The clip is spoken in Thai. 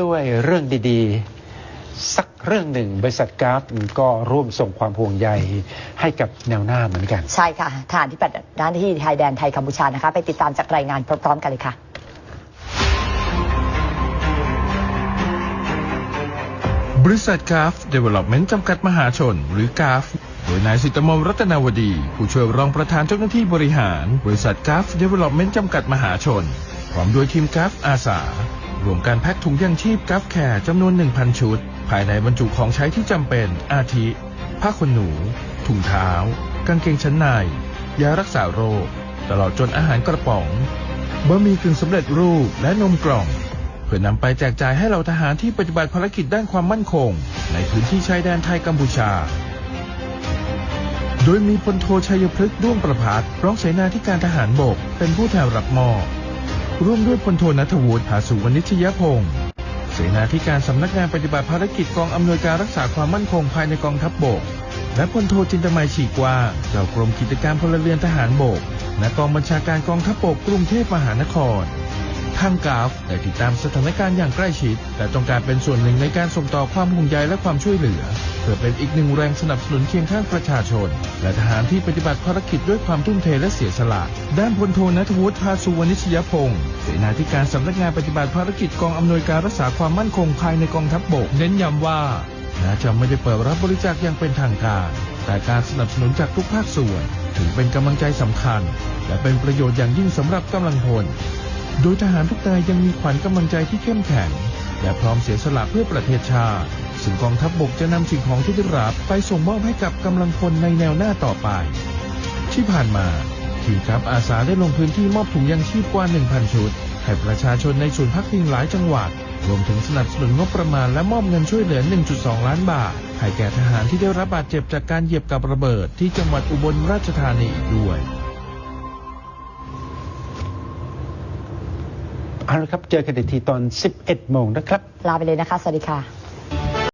ด้วยเรื่องดีๆ สักเรื่องหนึ่งบริษัทกราฟก็ร่วมส่งความห่วงใยให้กับแนวหน้าเหมือนกัน ใช่ค่ะทหารที่ปฏิบัติหน้าที่ชายแดนไทยกัมพูชานะคะ ไปติดตามจากรายงานพร้อมๆกันเลยค่ะบริษัทกราฟเดเวล็อปเมนต์จำกัดมหาชน หรือกราฟโดยนายสิทธมนรัตนาวดี ผู้ช่วยรองประธานเจ้าหน้าที่บริหาร บริษัทกราฟเดเวล็อปเมนต์จำกัดมหาชน พร้อมด้วยทีมกราฟอาสา รวมการแพ็คถุงยังชีพกราฟแคร์จำนวน 1,000 ชุด ภายในบรรจุของใช้ที่จำเป็น อาทิ ผ้าขนหนู ถุงเท้า กางเกงชั้นใน ยารักษาโรค ตลอดจนอาหารกระป๋อง บะหมี่กึ่งสำเร็จรูปและนมกล่อง เพื่อนำไปแจกจ่ายให้เหล่าทหารที่ปฏิบัติภารกิจด้านความมั่นคง ในพื้นที่ชายแดนไทยกัมพูชาโดยมีพลโทชัยพฤกษ์ด้วงประพัฒรองเสนาธิการทหารบก เป็นผู้แทนรับมอบ ร่วมด้วยพลโทนัทวุฒิหาสุวรรณิชยพงศ์เสนาธิการสำนักงานปฏิบัติภารกิจกองอำนวยการรักษาความมั่นคงภายในกองทัพบบก และพลโทจินตมัยฉีกว่าเจ้ากรมกิจการพลเรือนทหารบก และกองบัญชาการกองทัพบบกกรุงเทพมหานคร ทางกราฟได้ติดตามสถานการณ์อย่างใกล้ชิด และต้องการเป็นส่วนหนึ่งในการส่งต่อความห่วงใยและความช่วยเหลือ เพื่อเป็นอีกหนึ่งแรงสนับสนุนเคียงข้างประชาชน และทหารที่ปฏิบัติภารกิจด้วยความทุ่มเทและเสียสละ ด้านพลโทนัทวุฒิภาสุวรรณิชยพงศ์เสนาธิการสำนักงานปฏิบัติภารกิจกองอำนวยการรักษาความมั่นคงภายในกองทัพบบกเน้นย้ำว่าแม้จะไม่ได้เปิดรับบริจาคอย่างเป็นทางการ แต่การสนับสนุนจากทุกภาคส่วน ถือเป็นกำลังใจสำคัญ และเป็นประโยชน์อย่างยิ่งสำหรับกำลังพล โดยทหารทุกนายยังมีขวัญกำลังใจที่เข้มแข็ง และพร้อมเสียสละเพื่อประเทศชาติ ซึ่งกองทัพบบกจะนำสิ่งของที่ได้รับไปส่งมอบให้กับกำลังพลในแนวหน้าต่อไป ที่ผ่านมาทีมครับอาสาได้ลงพื้นที่มอบถุงยังชีพกว่า 1,000 ชุด ให้ประชาชนในศูนย์พักพิงหลายจังหวัด รวมถึงสนับสนุนงบประมาณและมอบเงินช่วยเหลือ 1.2 ล้านบาท ให้แก่ทหารที่ได้รับบาดเจ็บจากการเหยียบกับระเบิดที่จังหวัดอุบลราชธานีอีกด้วย เอาละครับ เจอกันอีกทีตอน 11 โมงนะครับ ลาไปเลยนะคะ สวัสดีค่ะ